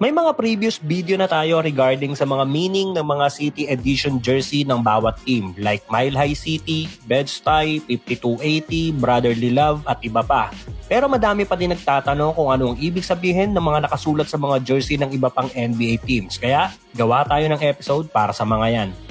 May mga previous video na tayo regarding sa mga meaning ng mga City Edition jersey ng bawat team like Mile High City, Bed-Stuy, 5280, Brotherly Love at iba pa. Pero madami pa din nagtatanong kung ano ang ibig sabihin ng mga nakasulat sa mga jersey ng iba pang NBA teams. Kaya gawa tayo ng episode para sa mga yan.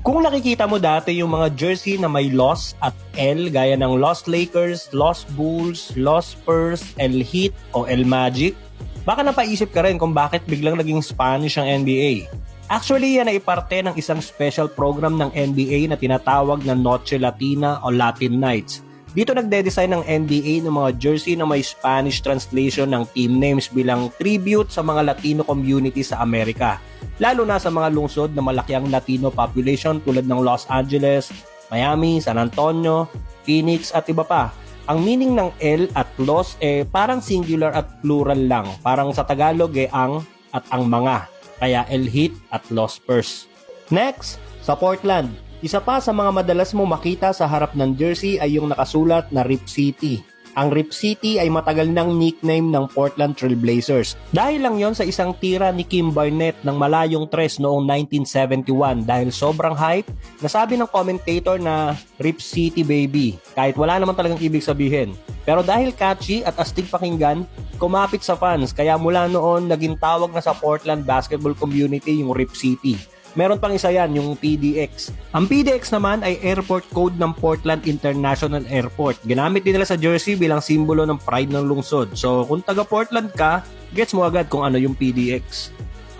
Kung nakikita mo dati yung mga jersey na may loss at L gaya ng Lost Lakers, Lost Bulls, Lost Spurs, El Heat o El Magic, baka napaisip ka rin kung bakit biglang naging Spanish ang NBA. Actually, yan ay parte ng isang special program ng NBA na tinatawag na Noche Latina o Latin Nights. Dito nagde-design ng NBA ng mga jersey na may Spanish translation ng team names bilang tribute sa mga Latino community sa Amerika lalo na sa mga lungsod na malaki ang Latino population tulad ng Los Angeles, Miami, San Antonio, Phoenix at iba pa. Ang meaning ng L at los eh parang singular at plural lang. Parang sa Tagalog eh ang at ang mga. Kaya El Hit at Los Spurs. Next, sa Portland. Isa pa sa mga madalas mo makita sa harap ng jersey ay yung nakasulat na Rip City. Ang Rip City ay matagal ng nickname ng Portland Trail Blazers. Dahil lang yon sa isang tira ni Kim Barnett ng malayong tres noong 1971 dahil sobrang hype, nasabi ng commentator na Rip City baby, kahit wala naman talagang ibig sabihin. Pero dahil catchy at astig pakinggan, kumapit sa fans kaya mula noon naging tawag na sa Portland basketball community yung Rip City. Meron pang isa yan, yung PDX. Ang PDX naman ay airport code ng Portland International Airport. Ginamit din nila sa jersey bilang simbolo ng pride ng lungsod. So kung taga Portland ka, gets mo agad kung ano yung PDX.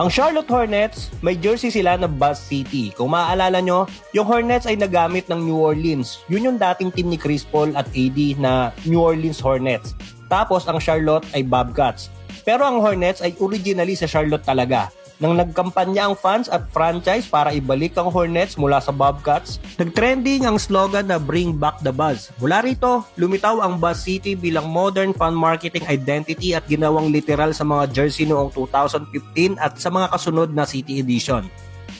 Ang Charlotte Hornets, may jersey sila na Buzz City. Kung maaalala nyo, yung Hornets ay nagamit ng New Orleans. Yun yung dating team ni Chris Paul at AD na New Orleans Hornets. Tapos ang Charlotte ay Bobcats. Pero ang Hornets ay originally sa Charlotte talaga nang nagkampanya ang fans at franchise para ibalik ang Hornets mula sa Bobcats, nagtrending ang slogan na Bring Back the Buzz. Mula rito, lumitaw ang Buzz City bilang modern fan marketing identity at ginawang literal sa mga jersey noong 2015 at sa mga kasunod na City Edition.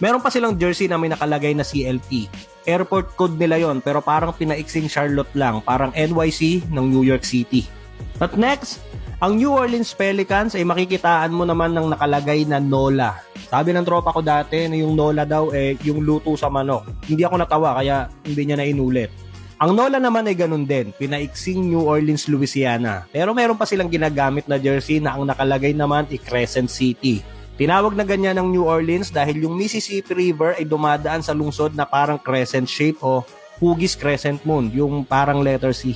Meron pa silang jersey na may nakalagay na CLT. Airport code nila yon pero parang pinaiksing Charlotte lang, parang NYC ng New York City. At next, ang New Orleans Pelicans ay makikitaan mo naman ng nakalagay na Nola. Sabi ng tropa ko dati na yung Nola daw eh yung luto sa manok. Hindi ako natawa kaya hindi niya na inulit. Ang Nola naman ay ganun din, pinaiksing New Orleans, Louisiana. Pero meron pa silang ginagamit na jersey na ang nakalagay naman ay Crescent City. Tinawag na ganyan ng New Orleans dahil yung Mississippi River ay dumadaan sa lungsod na parang crescent shape o hugis crescent moon, yung parang letter C.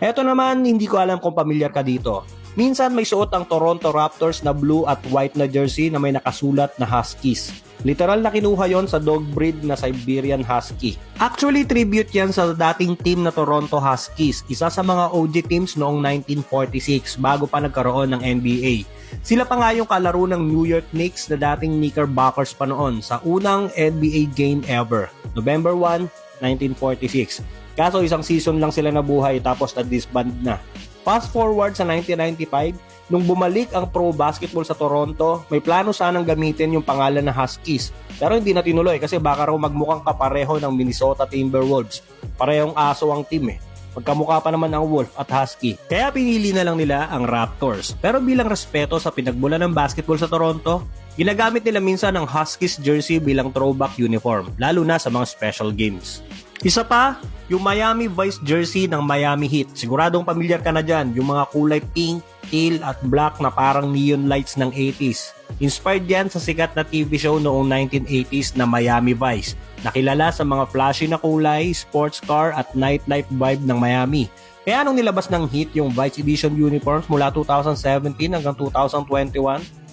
Eto naman, hindi ko alam kung pamilyar ka dito. Minsan may suot ang Toronto Raptors na blue at white na jersey na may nakasulat na Huskies. Literal na kinuha yon sa dog breed na Siberian Husky. Actually, tribute yan sa dating team na Toronto Huskies, isa sa mga OG teams noong 1946 bago pa nagkaroon ng NBA. Sila pa nga yung kalaro ng New York Knicks na dating Knickerbockers pa noon sa unang NBA game ever, November 1, 1946. Kaso isang season lang sila nabuhay tapos na-disband na. Fast forward sa 1995, nung bumalik ang pro basketball sa Toronto, may plano sanang gamitin yung pangalan na Huskies. Pero hindi na tinuloy kasi baka raw magmukhang kapareho ng Minnesota Timberwolves. Parehong aso ang team eh. Magkamukha pa naman ang Wolf at Husky. Kaya pinili na lang nila ang Raptors. Pero bilang respeto sa pinagmula ng basketball sa Toronto, ginagamit nila minsan ang Huskies jersey bilang throwback uniform, lalo na sa mga special games. Isa pa, yung Miami Vice jersey ng Miami Heat. Siguradong pamilyar ka na dyan, yung mga kulay pink, teal at black na parang neon lights ng 80s. Inspired yan sa sikat na TV show noong 1980s na Miami Vice, nakilala sa mga flashy na kulay, sports car at nightlife vibe ng Miami. Kaya nung nilabas ng Heat yung Vice Edition uniforms mula 2017 hanggang 2021,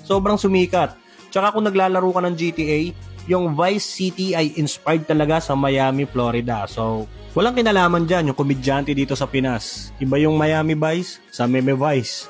sobrang sumikat. Tsaka kung naglalaro ka ng GTA, yung Vice City ay inspired talaga sa Miami, Florida. So, walang kinalaman dyan yung komedyante dito sa Pinas. Iba yung Miami Vice sa Meme Vice.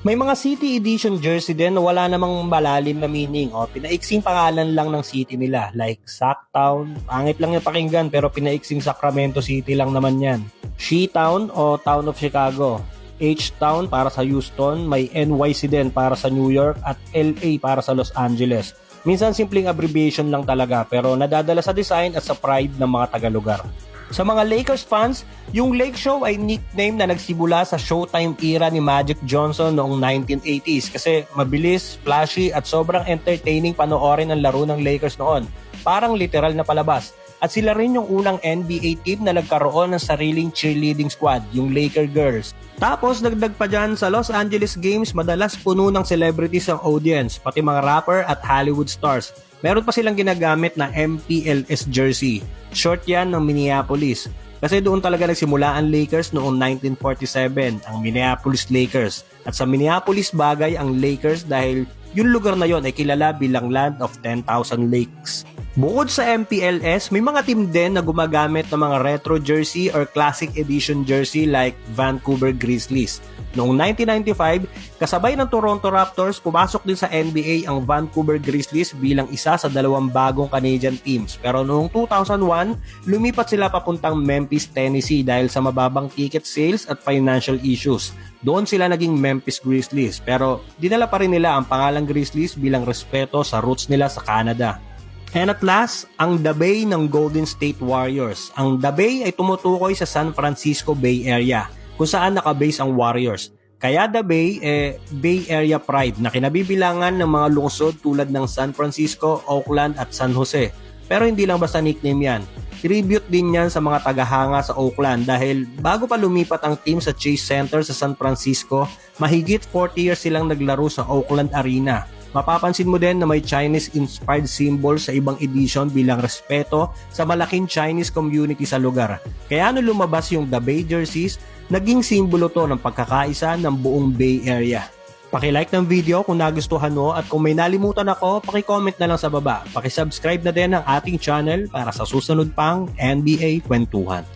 May mga city edition jersey din na wala namang malalim na meaning o pinaiksing pangalan lang ng city nila like Sacktown. Pangit lang yung pakinggan pero pinaiksing Sacramento City lang naman yan. She-Town o Town of Chicago. H-Town para sa Houston, may NYC din para sa New York at LA para sa Los Angeles. Minsan simpleng abbreviation lang talaga pero nadadala sa design at sa pride ng mga taga-lugar. Sa mga Lakers fans, yung Lake Show ay nickname na nagsimula sa Showtime era ni Magic Johnson noong 1980s kasi mabilis, flashy at sobrang entertaining panoorin ang laro ng Lakers noon. Parang literal na palabas. At sila rin yung unang NBA team na nagkaroon ng sariling cheerleading squad, yung Laker Girls. Tapos dagdag pa dyan sa Los Angeles Games, madalas puno ng celebrities ang audience, pati mga rapper at Hollywood stars. Meron pa silang ginagamit na MPLS jersey. Short yan ng Minneapolis. Kasi doon talaga nagsimula ang Lakers noong 1947, ang Minneapolis Lakers. At sa Minneapolis bagay ang Lakers dahil yung lugar na yon ay kilala bilang Land of 10,000 Lakes. Bukod sa MPLS, may mga team din na gumagamit ng mga retro jersey or classic edition jersey like Vancouver Grizzlies. Noong 1995, kasabay ng Toronto Raptors, pumasok din sa NBA ang Vancouver Grizzlies bilang isa sa dalawang bagong Canadian teams. Pero noong 2001, lumipat sila papuntang Memphis, Tennessee dahil sa mababang ticket sales at financial issues. Doon sila naging Memphis Grizzlies pero dinala pa rin nila ang pangalang Grizzlies bilang respeto sa roots nila sa Canada. And at last, ang The Bay ng Golden State Warriors. Ang The Bay ay tumutukoy sa San Francisco Bay Area kung saan nakabase ang Warriors. Kaya The Bay, eh, Bay Area Pride na kinabibilangan ng mga lungsod tulad ng San Francisco, Oakland at San Jose. Pero hindi lang basta nickname yan. Tribute din yan sa mga tagahanga sa Oakland dahil bago pa lumipat ang team sa Chase Center sa San Francisco, mahigit 40 years silang naglaro sa Oakland Arena. Mapapansin mo din na may Chinese-inspired symbol sa ibang edition bilang respeto sa malaking Chinese community sa lugar. Kaya no lumabas yung The Bay jerseys, naging simbolo to ng pagkakaisa ng buong Bay Area. Paki-like ng video kung nagustuhan mo at kung may nalimutan ako, paki-comment na lang sa baba. Paki-subscribe na din ang ating channel para sa susunod pang NBA kwentuhan.